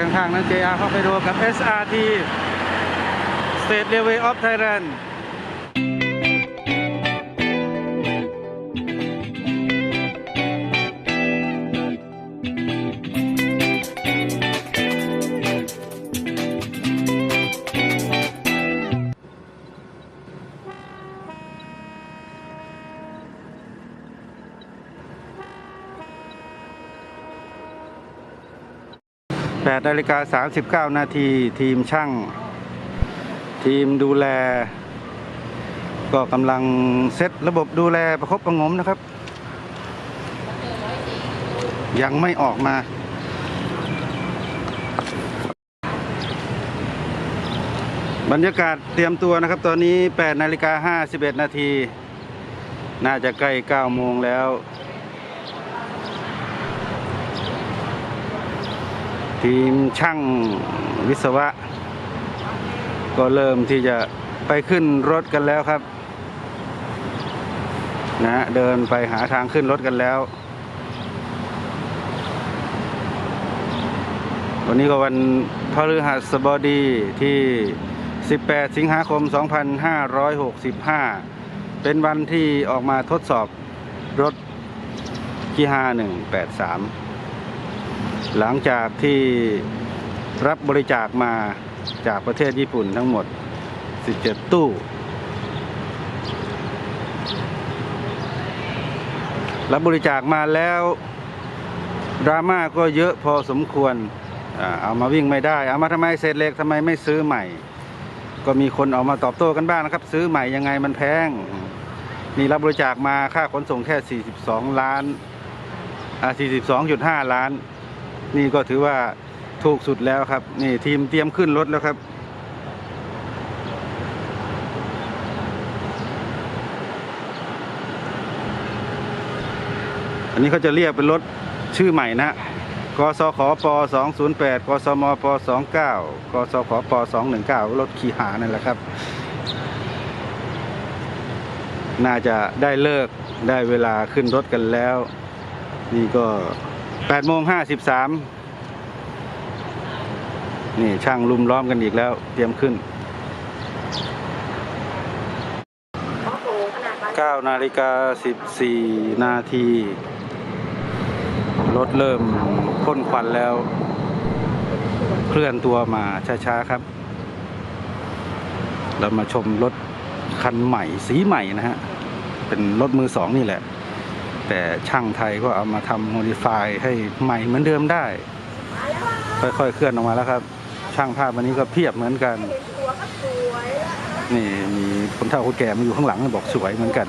ข้างๆ นั้น JR เข้าไปดูกับ SRT State Railway of Thailand 8นาฬิกา39 นาทีทีมช่าง ทีมดูแล ก็กำลังเซตระบบดูแลประคบประงมนะครับ ยังไม่ออกมาบรรยากาศเตรียมตัวนะครับ ตอนนี้8นาฬิกา51 นาที น่าจะใกล้ 9 โมงแล้ว ทีมช่างวิศวะ ก็เริ่มที่จะไปขึ้นรถกันแล้วครับ นะเดินไปหาทางขึ้นรถกันแล้ว วันนี้ก็วันพฤหัสบดีที่ 18 สิงหาคม 2565 เป็นวันที่ออกมาทดสอบรถที่5183 หลังจากที่รับบริจาคมาจากประเทศญี่ปุ่นทั้งหมด 17 ตู้ รับบริจาคมาแล้วดราม่าก็เยอะพอสมควร เอามาวิ่งไม่ได้ เอามาทำไมเศษเหล็กทำไมไม่ซื้อใหม่ ก็มีคนออกมาตอบโต้กันบ้างนะครับ ซื้อใหม่ยังไงมันแพงนี่รับบริจาคมาค่าขนส่งแค่ 42 ล้านอ่า42.5 ล้าน นี่ก็ถือว่าถูกสุดแล้วครับ นี่ทีมเตรียมขึ้นรถแล้วครับ อันนี้เขาจะเรียกเป็นรถชื่อใหม่นะกสขป208กสมป29กสขป219รถขี่หานั่นแหละครับ น่าจะได้เลิกได้เวลาขึ้นรถกันแล้ว นี่ก็ 8โมง53นี่ช่างลุมล้อมกันอีกแล้ว เตรียมขึ้น9นาฬิกา14นาทีรถเริ่มพ่นควันแล้ว เคลื่อนตัวมาช้าๆครับ เรามาชมรถคันใหม่สีใหม่นะฮะ เป็นรถมือสองนี่แหละ แต่ช่างไทยก็เอามาทำโมดิฟายให้ใหม่เหมือนเดิมได้ ค่อยๆเคลื่อนออกมาแล้วครับ ช่างภาพวันนี้ก็เพียบเหมือนกัน นี่มีคนเฒ่าคนแก่มาอยู่ข้างหลังบอกสวยเหมือนกัน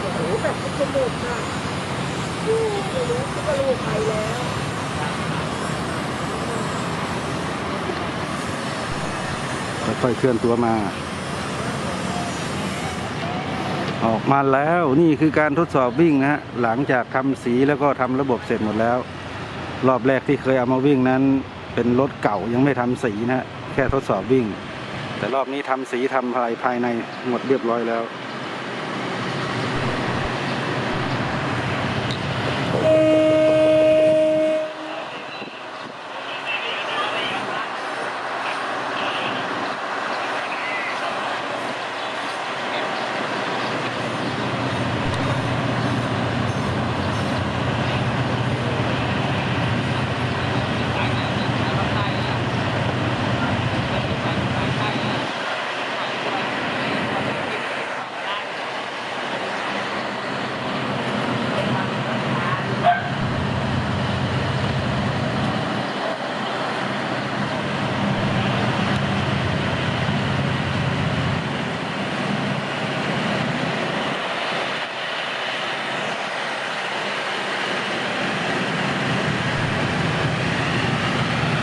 โอ้โหแบบสมุดอะดูไม่รู้ที่ว่าลูกใครแล้ว ค่อยๆเคลื่อนตัวมา ออกมาแล้วนี่คือการทดสอบวิ่งนะฮะหลังจากทำสีแล้วก็ทำระบบเสร็จหมดแล้ว รอบแรกที่เคยเอามาวิ่งนั้น เป็นรถเก่ายังไม่ทำสีนะฮะแค่ทดสอบวิ่ง แต่รอบนี้ทำสีทำอะไรภายในหมดเรียบร้อยแล้ว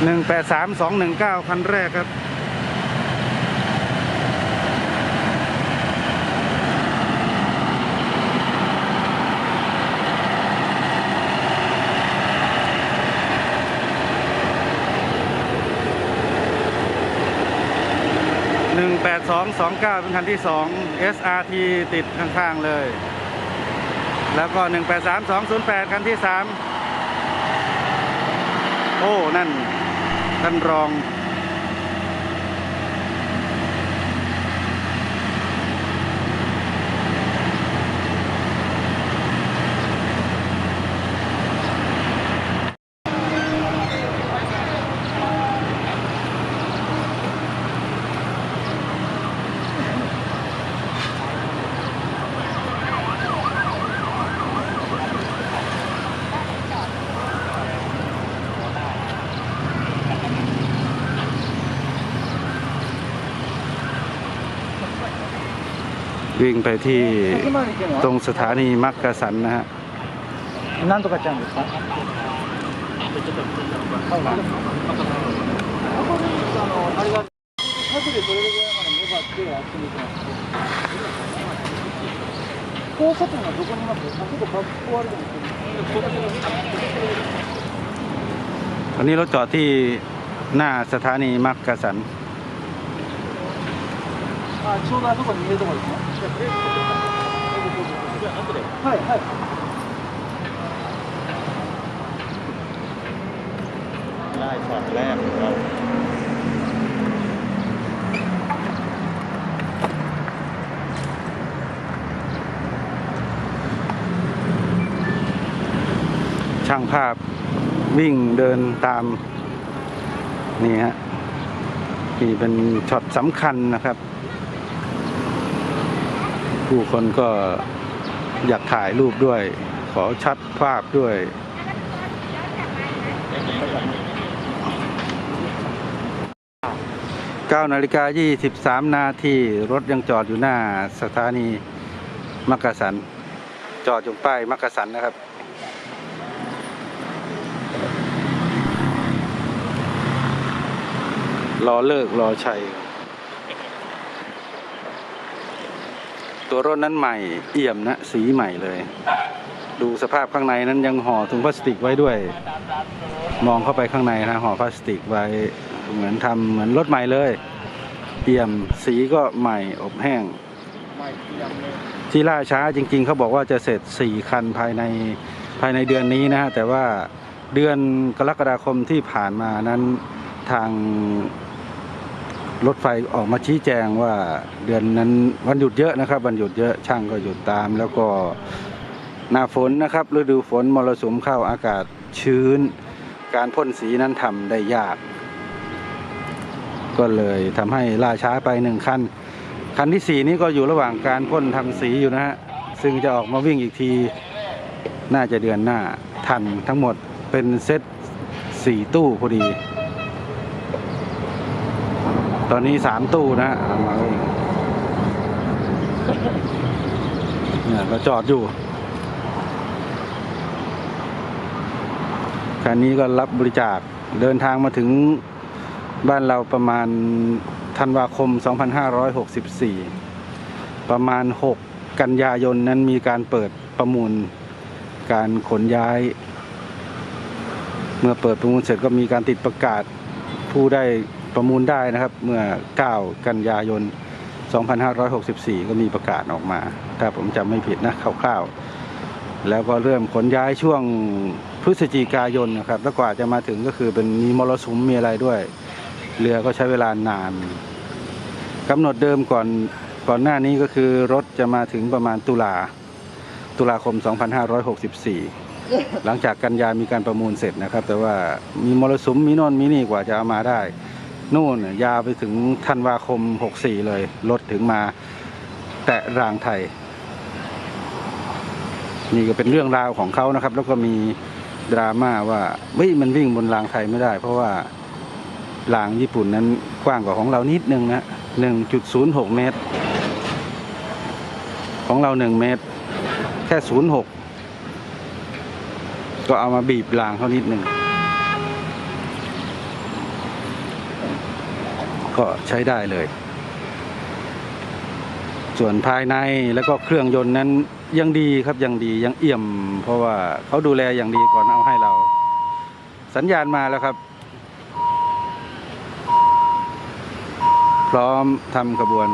หนึ่งแปดสามสองหนึ่งเก้าคันแรกครับหนึ่งแปดสองสองเก้าเป็นคันที่สอง SRT ติดข้างๆเลย แล้วก็หนึ่งแปดสามสองศูนย์แปดคันที่สามโอ้ นั่น ท่านรอง วิ่งไปที่ 先まで行けるの ตรงสถานีมักกะสันนะฮะ なんとかちゃんですか角でどれぐらいまで粘ってあっちに行きます交差点はどこにいますあそこバック終わるかもしれない ตอนนี้รถจอดที่หน้าสถานีมักกะสัน あちょうどあそこに入れるとこですね はいはい ได้ช็อตแรกของเรา ช่างภาพวิ่งเดินตาม นี่ฮะ นี่เป็นช็อตสำคัญนะครับ ผู้คนก็อยากถ่ายรูปด้วย ขอชัดภาพด้วย 9นาฬิกา23 นาทีรถยังจอดอยู่หน้าสถานีมักกะสัน จอดอยู่ป้ายมักกะสันนะครับรอเลิกรอชัย ตัวรถนั้นใหม่เอี่ยมนะสีใหม่เลย ดูสภาพข้างในนั้นยังห่อถุงพลาสติกไว้ด้วย มองเข้าไปข้างในนะห่อพลาสติกไว้เหมือนทำเหมือนรถใหม่เลยเอี่ยมสีก็ใหม่อบแห้งที่ล่าช้าจริง ๆเขาบอกว่าจะเสร็จ 4 คันภายในภายในเดือนนี้นะฮะแต่ว่าเดือนกรกฎาคมที่ผ่านมานั้นทาง รถไฟออกมาชี้แจงว่าเดือนนั้นวันหยุดเยอะนะครับ วันหยุดเยอะช่างก็หยุดตาม แล้วก็หน้าฝนนะครับฤดูฝนมรสุมเข้าอากาศชื้น การพ่นสีนั้นทำได้ยาก ก็เลยทำให้ล่าช้าไปหนึ่งคัน คันที่สี่นี้ก็อยู่ระหว่างการพ่นทำสีอยู่นะฮะซึ่งจะออกมาวิ่งอีกทีน่าจะเดือนหน้าทันทั้งหมดเป็นเซตสี่ตู้พอดี ตอนนี้สามตู้นะเอามาเนี่ยเราจอดอยู่คันนี้ก็รับบริจาคเดินทางมาถึงบ้านเราประมาณธันวาคม 2564 ประมาณ 6 กันยายนนั้นมีการเปิดประมูลการขนย้าย เมื่อเปิดประมูลเสร็จก็มีการติดประกาศผู้ได้ ประมูลได้นะครับเมื่อ 9 กันยายน 2564 ก็มีประกาศออกมา ถ้าผมจำไม่ผิดนะคร่าวๆ แล้วก็เริ่มขนย้ายช่วงพฤศจิกายนนะครับแล้วกว่าจะมาถึงก็คือเป็นมีมรสุมมีอะไรด้วย เรือก็ใช้เวลานานกำหนดเดิมก่อนก่อนหน้านี้ก็คือรถจะมาถึงประมาณตุลาตุลาคม 2564 หลังจากกันยามีการประมูลเสร็จนะครับ แต่ว่ามีมรสุมมีน่นมีนี่กว่าจะเอามาได้ นู่นยาวไปถึงธันวาคม 64 เลยรถถึงมาแตะรางไทย นี่ก็เป็นเรื่องราวของเขานะครับ แล้วก็มีดราม่าว่าเฮ้ยมันวิ่งบนรางไทยไม่ได้ เพราะว่ารางญี่ปุ่นนั้นกว้างกว่าของเรานิดนึงนะ 1.06 เมตร ของเรา 1 เมตร แค่ 0.6 ก็เอามาบีบรางเขานิดนึง ก็ใช้ได้เลย ส่วนภายในแล้วก็เครื่องยนต์นั้นยังดีครับยังดียังเอี่ยม เพราะว่าเขาดูแลอย่างดีก่อนเอาให้เรา สัญญาณมาแล้วครับ พร้อมทำขบวน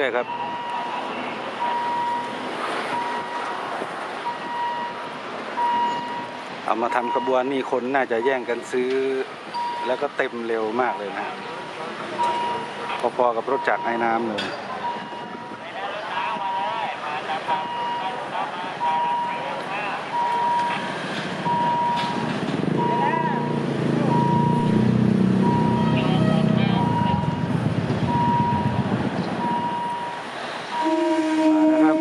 รื่อยๆครับเอามาทำขบวนนี่คนน่าจะแย่งกันซื้อ แล้วก็เต็มเร็วมากเลยนะพอๆกับรถจักรไอ้น้ำเลย นะครับ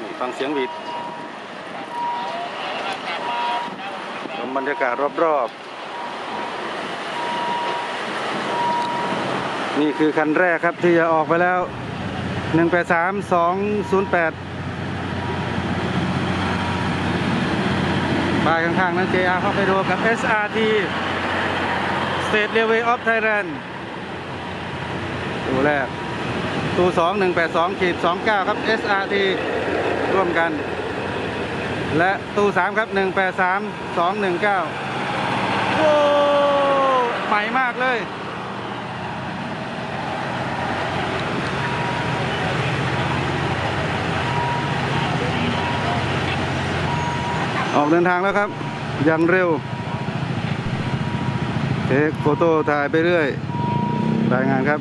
นี่ฟัง เสียงหวีดชมบรรยากาศรอบๆ นี่คือคันแรกครับที่จะออกไปแล้ว 183 208ป้ายข้างๆ นั้น JR เข้าไปดูกับ SRT State Railway of Thailand ตัวแรกตูสองหนึ่งแปดสองขีดสองเก้าครับ SRT ร่วมกัน และตูสามครับหนึ่งแปดสามสองหนึ่งเก้าโอ้ใหม่มากเลยออกเดินทางแล้วครับ อย่างเร็วเทคโฟโต้ถ่ายไปเรื่อย รายงานครับ